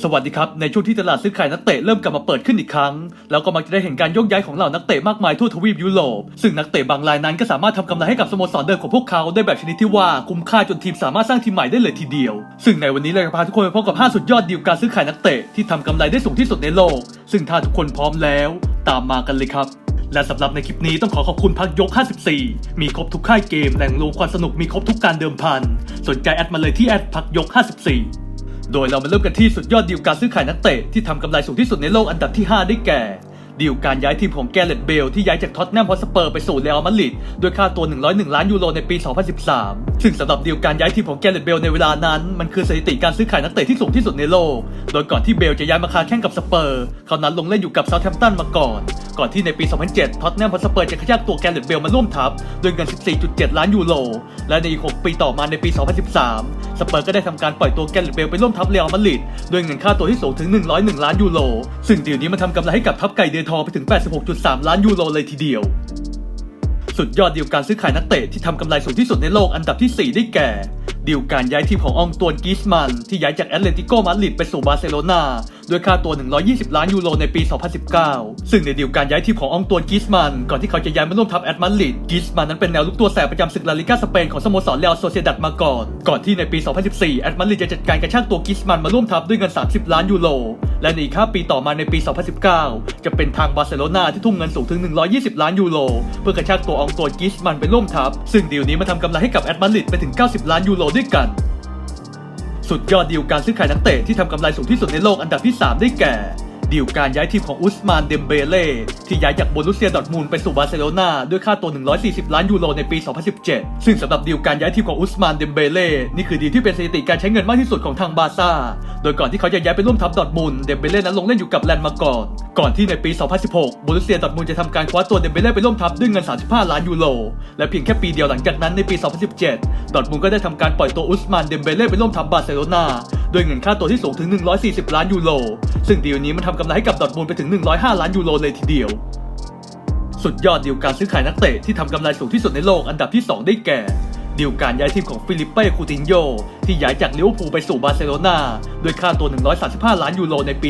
สวัสดีครับ ในช่วงที่ตลาดซื้อขายนักเตะเริ่มกลับมาเปิดขึ้นอีกครั้ง แล้วก็มักจะได้เห็นการโยกย้ายของเหล่านักเตะมากมายทั่วทวีปยุโรป ซึ่งนักเตะบางรายนั้นก็สามารถทำกำไรให้กับสโมสรเดิมของพวกเขาได้แบบชนิดที่ว่าคุ้มค่าจนทีมสามารถสร้างทีมใหม่ได้เลยทีเดียว ซึ่งในวันนี้เราจะพาทุกคนไปพบกับ 5 สุดยอดดีลการซื้อขายนักเตะที่ทำกำไรได้สูงที่สุดในโลก ซึ่งถ้าทุกคนพร้อมแล้ว ตามมากันเลยครับและสำหรับในคลิปนี้ต้องขอขอบคุณพักยก 54 มีครบทุกค่ายเกมแหล่งรวมความสนุกมีครบทุกการเดิมพัน สนใจแอดมาเลยที่แอดพักยก 54 โดยเรามาเริ่มกันที่สุดยอดดีลการซื้อขายนักเตะที่ทำกำไรสูงที่สุดในโลกอันดับที่ 5 ได้แก่ดีลการย้ายทีมของแกเรตเบลที่ย้ายจากท็อตแนมฮอสเปอร์ไปสู่เรอัลมาดริดด้วยค่าตัว 101 ล้านยูโรในปี 2013 ซึ่งสำหรับดีลการย้ายทีมของแกเรตเบลในเวลานั้น มันคือสถิติการซื้อขายนักเตะที่สูงที่สุดในโลก โดยก่อนที่เบลจะย้ายมาค้าแข่งกับสเปอร์ เขานั้นลงเล่นอยู่กับเซาท์แฮมป์ตันมาก่อน ก่อนที่ในปี 2007 ท็อตแนมฮอสเปอร์จะขยักตัวแกเรตเบลมาร่วมทัพด้วยเงิน 14.7 ล้านยูโร และในอีก 6 ปีต่อมาในปี 2013 สเปอร์ก็ได้ทำการปล่อยตัวแกเรตเบลไปร่วมทัพเรอัลมาดริดด้วยเงินค่าตัวที่สูงถึง 101 ล้านยูโร ซึ่งดีลนี้มันทำกำไรให้กับทัพไก่เดือทองไปถึง 86.3 ล้านยูโรเลยทีเดียวสุดยอดดีลการซื้อขายนักเตะที่ทำกำไรสูงที่สุดในโลกอันดับที่ 4 ได้แก่ ดีลการย้ายทีมของอองตวนกิสมัน ที่ย้ายจากแอตเลติโกมาดริดไปสู่บาร์เซโลนาด้วยค่าตัว 120 ล้านยูโรในปี 2019 ซึ่งในดีลการย้ายทีมขององตวนกิสมันก่อนที่เขาจะย้ายมาร่วมทัพแอตมาดริดกิสมันนั้นเป็นแนวลุกตัวแสบประจำศึกลาลิกาสเปนของสโมสรเรอัลโซเซดัดมาก่อน ก่อนที่ในปี 2014 แอตมาดริดจะจัดการกระชากตัวกิสมันมาร่วมทัพด้วยเงิน 30 ล้านยูโรและในอีก5ปีต่อมาในปี 2019 จะเป็นทางบาร์เซโลนาที่ทุ่มเงินสูงถึง 120 ล้านยูโรเพื่อกระชากตัวองตัวกิสมันไปร่วมทัพ ซึ่งดีลนี้มาทำกำไรให้กับแอตมาริดไปถึง 90 ล้านยูโรด้วยกัน สุดยอดดีลการซื้อขายนักเตะที่ทำกำไรสูงที่สุดในโลกอันดับที่ 3 ได้แก่ ดีลการย้ายทีมของอุสมานเดมเบเล่ที่ย้ายจากโบรุสเซียดอร์ทมุนไปสู่บาร์เซโลนาด้วยค่าตัว 140 ล้านยูโรในปี 2017 ซึ่งสำหรับดีลการย้ายทีมของอุสมานเดมเบเล่นี่คือดีลที่เป็นสถิติการใช้เงินมากที่สุดของทางบาร์ซ่า โดยก่อนที่เขาจะย้ายไปร่วมทัพดอร์ทมุนเดมเบเล่นั้นลงเล่นอยู่กับแลนด์มาก่อน ก่อนที่ในปี 2016 โบรุสเซียดอร์ทมุนจะทำการคว้าตัวเดมเบเล่ไปร่วมทัพด้วยเงิน 35 ล้านยูโร และเพียงแค่ปีเดียวหลังจากนั้นในปี 2017 ดอร์ทมุนด์ก็ได้ทำการปล่อยตัวอุสมานเดมเบเล่ไปร่วมทัพบาร์เซโลนาด้วยเงินค่าตัวที่สูงถึง 140 ล้านยูโร ซึ่งดีลนี้มันทำกำไรให้กับดอร์ทมุนด์ไปถึง 105 ล้านยูโรเลยทีเดียว สุดยอดดีลการซื้อขายนักเตะที่ทำกำไรสูงที่สุดในโลกอันดับที่ 2 ได้แก่ดีลการย้ายทีมของฟิลิปเป้คูตินโยที่ย้ายจากลิเวอร์พูลไปสู่บาร์เซโลนาด้วยค่าตัว 135 ล้านยูโรในปี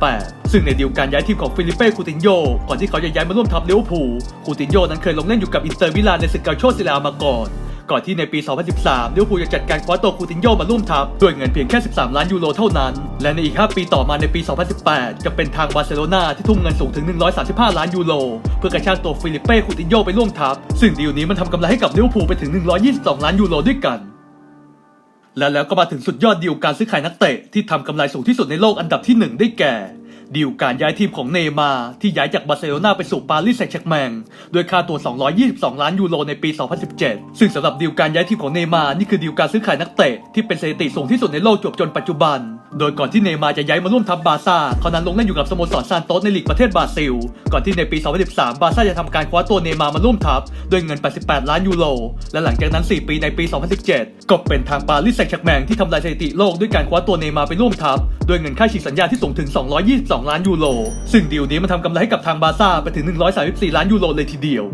2018 ซึ่งในดีลการย้ายทีมของฟิลิปเป้คูตินโยก่อนที่เขาจะย้ายมาร่วมทัพลิเวอร์พูลคูตินโยนั้นเคยลงเล่นอยู่กับอินเตอร์มิลานในศึกเกาโชซิลามาก่อน ก่อนที่ในปี 2013ลิเวอร์พูลจะจัดการคว้าตัวคูตินโยมาร่วมทัพด้วยเงินเพียงแค่ 13 ล้านยูโรเท่านั้น และในอีก 5 ปีต่อมาในปี 2018 จะเป็นทางบาร์เซโลนาที่ทุ่มเงินสูงถึง 135 ล้านยูโรเพื่อกระชากตัวฟิลิปเป้คูตินโยไปร่วมทัพซึ่งดีลนี้มันทำกำไรให้กับลิเวอร์พูลไปถึง 122 ล้านยูโรด้วยกันและแล้วก็มาถึงสุดยอดดีลการซื้อขายนักเตะที่ทำกำไรสูงที่สุดในโลกอันดับที่ 1 ได้แก่ ดีลการย้ายทีมของเนย์มาที่ย้ายจากบาร์เซโลนาไปสู่ปารีสแซงต์แชร์กแมงด้วยค่าตัว 222 ล้านยูโรในปี 2017 ซึ่งสำหรับดีลการย้ายทีมของเนย์มานี่คือดีลการซื้อขายนักเตะที่เป็นสถิติสูงที่สุดในโลกจวบจนปัจจุบัน โดยก่อนที่เนย์มาร์จะย้ายมาร่วมทัพบาซ่าเขานั้นลงเล่นอยู่กับสโมสรซานโตสในลีกประเทศบราซิล ก่อนที่ในปี 2013 บาซ่าจะทำการคว้าตัวเนย์มาร์มาร่วมทัพด้วยเงิน 88 ล้านยูโร และหลังจากนั้น 4 ปีในปี 2017 ก็เป็นทางปารีสแซงต์แชร์กแมงที่ทำลายสถิติโลกด้วยการคว้าตัวเนย์มาร์ไปร่วมทัพด้วยเงินค่าฉีกสัญญาที่สูงถึง 222 ล้านยูโร ซึ่งดีลนี้มันทำกำไรให้กับทางบาซ่าไปถึง 134 ล้านยูโรเลยทีเดียว